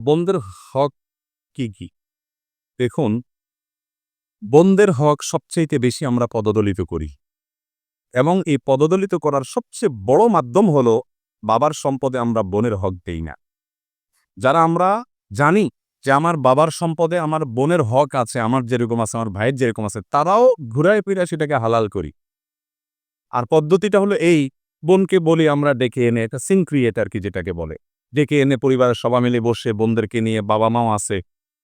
বোনদের হক কি কি? দেখুন বোনদের হক সবচাইতে বেশি আমরা পদদলিত করি। এবং এই পদদলিত করার সবচেয়ে বড় মাধ্যম হল, বাবার সম্পদে আমরা বোনের হক দেই না। যারা আমরা জানি যে আমার বাবার সম্পদে আমার বোনের হক আছে, আমার যেরকম আছে, আমার ভাইয়ের যেরকম আছে, তারাও ঘুরায় ফিরে সেটাকে হালাল করি। আর পদ্ধতিটা হলো এই, বোনকে বলি আমরা ডেকে এনে, একটা সিন আর কি যেটাকে বলে। ডেকে এনে পরিবারের সবাই মিলে বসে বোনদেরকে নিয়ে বাবা মাও আছে।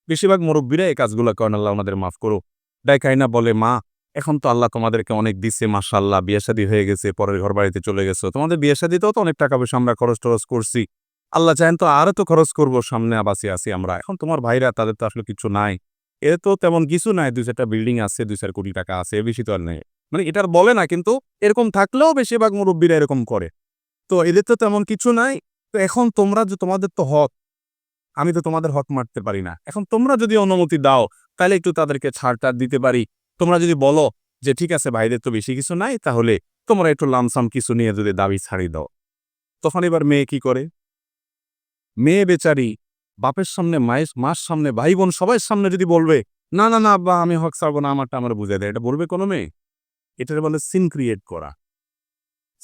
বেশিরভাগ মুরব্বীরা এই কাজগুলো করেন, আল্লাহ আমাদের মাফ করো ডাইকাইনা বলে, মা, এখন তো আল্লাহ তোমাদেরকে অনেক দিচ্ছে মাশাল্লাহ বিয়ে শাদী হয়ে গেছে, পরের ঘর বাড়িতে চলে গেছো। তোমাদের বিয়ে শাদীতেও তো অনেক টাকা পয়সা আমরা খরচ টরচ করছি। আল্লাহ চাহেন তো আরও তো খরচ করব, সামনে আবাসে আসি আমরা। এখন তোমার ভাইরা, তাদের তো আসলে কিছু নাই। এ তো তেমন কিছু নাই, দুই চারটা বিল্ডিং আছে, দুই চার কোটি টাকা আছে বেশি তো আর নেই। মানে এটার বলে না, কিন্তু এরকম থাকলেও বেশিরভাগ মুরব্বীরা এরকম করে। তো এদের তো তেমন কিছু নাই। তো এখন তোমরা যে তোমাদের তো হক, আমি তো তোমাদের হক মারতে পারি না। এখন তোমরা যদি অনুমতি দাও, তাহলে একটু তাদেরকে ছাড়টা দিতে পারি। তোমরা যদি বলো যে, ঠিক আছে ভাইদের তো বেশি কিছু নাই, তাহলে তোমরা একটু লামসাম কিছু নিয়ে যদি দাবি ছাড়ি দাও। তখন এবার মেয়ে কি করে? মেয়ে বেচারি বাপের সামনে, মায়ের, মার সামনে ভাই বোন সবার সামনে যদি বলবে, না না না, আব্বা, আমি হক ছাড়বো না, আমারটা আমার বুঝে দেয়। এটা বলবে কোনো মেয়ে? এটার বলে সিন ক্রিয়েট করা।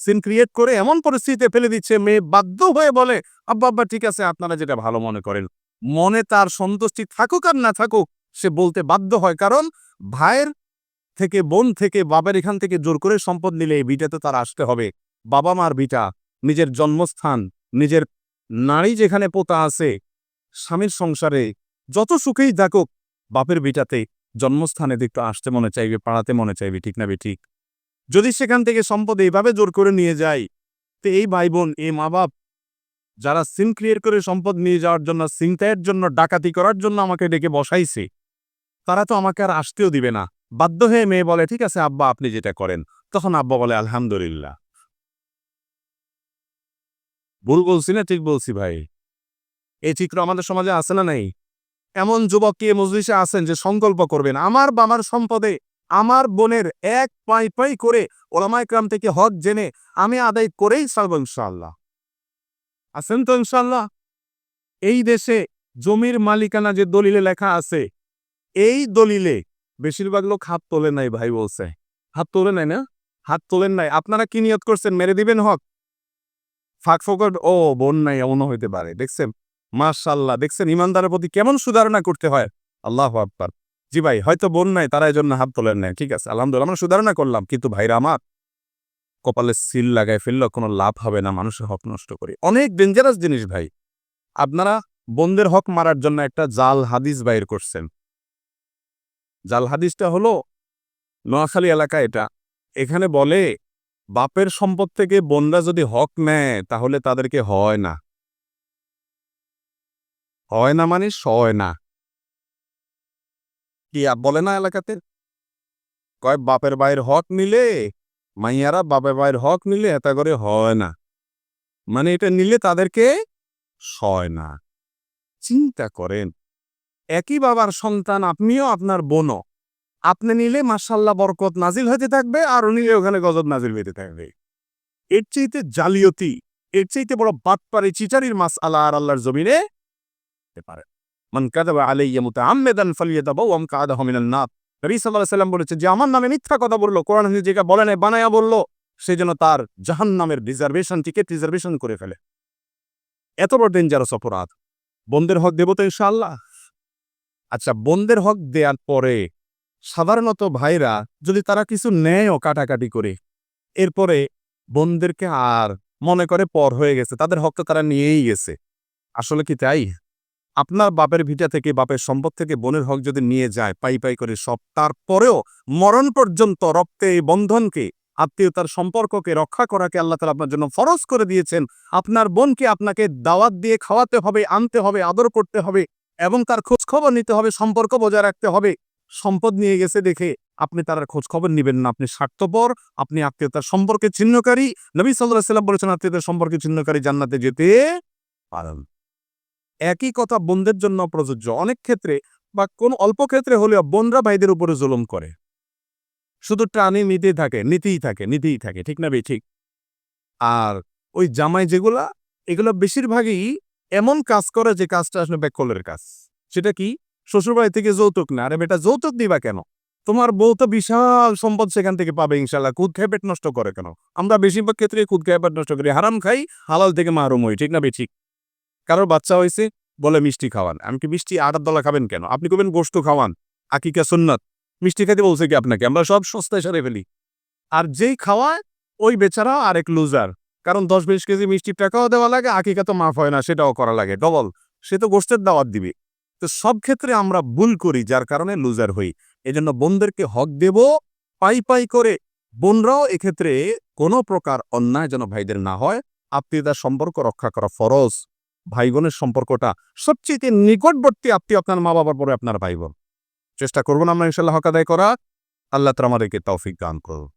সিন ক্রিয়েট করে এমন পরিস্থিতিতে ফেলে দিচ্ছে, মেয়ে বাধ্য হয়ে বলে, আব্বা আব্বা, ঠিক আছে, আপনারা যেটা ভালো মনে করেন, মনে তার সন্তুষ্টি থাকুক আর না থাকুক, সে বলতে বাধ্য হয়। কারণ ভাইয়ের থেকে, বোন থেকে, বাবার এখান থেকে জোর করে সম্পদ নিলে এই বিটাতে তার আসতে হবে। বাবা মার বিটা, নিজের জন্মস্থান, নিজের নারী যেখানে পোতা আছে, স্বামীর সংসারে, যত সুখেই থাকুক, বাপের বিটাতে জন্মস্থানে একটু আসতে মনে চাইবে, পাড়াতে মনে চাইবে, ঠিক না বে ঠিক? যদি সেখান থেকে সম্পদ এইভাবে জোর করে নিয়ে যায়, তো এই ভাই বোন এই মা বাপ যারা সিম ক্রিয়েট করে সম্পদ নিয়ে যাওয়ার জন্য সিংতায়ের জন্য, ডাকাতি করার জন্য আমাকে ডেকে বসাইছে, তারা তো আমাকে আর আসতেও দিবে না। বাধ্য হয়ে মেয়ে বলে, ঠিক আছে আব্বা, আপনি যেটা করেন। তখন আব্বা বলে, আলহামদুলিল্লাহ। ভুল বলছি না, ঠিক বলছি ভাই। এই চিত্র আমাদের সমাজে আছে না নাই? এমন যুবক কে মজলিসে আছেন যে সংকল্প করবেন, আমার বাবার সম্পদে আমার বোনের এক পাই পাই করে ওলামাইকরাম থেকে হক জেনে আমি আদায় করেই ছাড়ব ইনশাল্লাহ আছেন তো ইনশাল্লাহ এই দেশে জমির মালিকানা যে দলিলে লেখা আছে, এই দলিলে বেশিরভাগ লোক হাত তোলে নাই ভাই বলছে। হাত তোলে নাই না? হাত তোলেন নাই। আপনারা কি নিয়ত করছেন? মেরে দিবেন হক? ফাঁক ও, বোন নাই, এমনও হইতে পারে। দেখছেন? মাশাল্লাহ দেখছেন? ইমানদারের প্রতি কেমন সুধারণা করতে হয়? আল্লাহ আকবার। জি ভাই, হয়তো বোন নাই, তারা এই জন্য হাত তোলেন নাই। ঠিক আছে, আলহামদুলিল্লাহ, আমরা সুধারণা করলাম। কিন্তু ভাইরা আমার কপালে সিল লাগায় ফেললে কোনো লাভ হবে না, মানুষের হক নষ্ট করে। অনেক ডেঞ্জারাস জিনিস ভাই। আপনারা বন্দের হক মারার জন্য একটা জাল হাদিস বাইর করছেন। জাল হাদিসটা হলো, নোয়াখালী এলাকা এটা। এখানে বলে, বাপের সম্পদ থেকে বোনরা যদি হক নেয়, তাহলে তাদেরকে হয় না। হয় না মানে সয় না। কি আ- বলে না এলাকাতে? কয়, বাপের ভাইয়ের হক নিলে, মাইয়ারা বাপের ভাইয়ের হক নিলে এত করে হয় না। মানে এটা নিলে তাদেরকে সয় না। চিন্তা করেন, একই বাবার সন্তান আপনিও আপনার বোনও, আপনি নিলে মাসাল্লাহ বরকত নাজিল হইতে থাকবে আর নিলে ওখানে গজব নাজিল হইতে থাকবে। এর চাইতে জালিয়তি, এর চাইতে বড় বাটপারে, চিচারির মাস আল্লাহ আর আল্লাহর জমিনে পারে কাদাবা আলাইয়া মুতাআম্মিদান ফালিয়াতাবাউ আম কাদাহু মিনান নার। নবী সাল্লাল্লাহু আলাইহি সাল্লাম বলেছে যে, আমার নামে মিথ্যা কথা বলল বানায়া সে যেন তার জাহান্নামের রিজার্ভেশন টিকিট রিজার্ভেশন করে ফেলে। এত বড় অপরাধ। বন্ধের হক দেব ইনশাআল্লাহ। আচ্ছা বন্ধের হক পরে সাধারণত ভাইরা যদি তারা কিছু নেয়ও কাটাকাটি করে, এরপরে বোনদেরকে আর মনে করে পর হয়ে গেছে, তাদের হক তো তারা নিয়েই গেছে। আসলে কি তাই? আপনার বাপের ভিটা থেকে, বাপের সম্পদ থেকে বোনের হক যদি নিয়ে যায়, পাই পাই করে সব, তারপরেও মরণ পর্যন্ত রক্তে এই বন্ধনকে, আত্মীয়তার সম্পর্ককে রক্ষা করাকে আল্লাহ তালা আপনার জন্য ফরজ করে দিয়েছেন। আপনার বোনকে আপনাকে দাওয়াত দিয়ে খাওয়াতে হবে, আনতে হবে, আদর করতে হবে এবং তার খোঁজখবর নিতে হবে, সম্পর্ক বজায় রাখতে হবে। সম্পদ নিয়ে গেছে দেখে আপনি তার খোঁজ খবর নিবেন না। আপনি স্বার্থপর, আপনি আত্মীয়তার সম্পর্কে ছিন্নকারী। নবী সাল্লাহ সাল্লাম বলেছেন, আত্মীয়তার সম্পর্কে ছিন্নকারী জান্নাতে যেতে পারেন। একই কথা বোনদের জন্য প্রযোজ্য। অনেক ক্ষেত্রে বা কোন অল্প ক্ষেত্রে হলেও বোনরা ভাইদের উপরে জুলুম করে। শুধু টানে নিতেই থাকে নিতেই থাকে নিতেই থাকে, ঠিক না বে ঠিক। আর ওই জামাই যেগুলা, এগুলো বেশিরভাগই এমন কাজ করে যে কাজটা আসলে ব্যাককলের কাজ। সেটা কি? শ্বশুরবাড়ি থেকে যৌতুক না। আরে বেটা, যৌতুক দিবা কেন? তোমার বউ তো বিশাল সম্পদ সেখান থেকে পাবে ইনশাল্লাহ কুদ খেয়ে পেট নষ্ট করে কেন? আমরা বেশিরভাগ ক্ষেত্রে কুদ খেয়ে পেট নষ্ট করি। হারাম খাই, হালাল থেকে মাহরুম হই, ঠিক না বেঠিক কারোর বাচ্চা হয়েছে, বলে মিষ্টি খাওয়ান। আমি কি মিষ্টি আটার দলা খাবেন কেন? আপনি কবেন গোস্ত খাওয়ান। আকিকা সুন্নত। মিষ্টি খেতে বলছে কি আপনাকে? আমরা সব সস্তায় সারে ফেলি। আর যেই খাওয়ায়, ওই বেচারা আরেক লুজার কারণ দশ বিশ কেজি মিষ্টির টাকাও দেওয়া লাগে, আকিকা তো মাফ হয় না, সেটাও করা লাগে। ডবল। সে তো গোষ্ঠের দাওয়াত দিবে। তো সব ক্ষেত্রে আমরা ভুল করি, যার কারণে লুজার হই। এজন্য বোনদেরকে হক দেব, পাই পাই করে। বোনরাও এক্ষেত্রে কোনো প্রকার অন্যায় যেন ভাইদের না হয়। আত্মীয়তার সম্পর্ক রক্ষা করা ফরজ। ভাই বোনের সম্পর্কটা সবচেয়ে নিকটবর্তী আপনি আপনার মা বাবার পরে আপনার ভাই বোন চেষ্টা করব না আমরা ইনশাল্লাহ হকাদায় করা আল্লাহ তালা আমাদেরকে তৌফিক দান করুন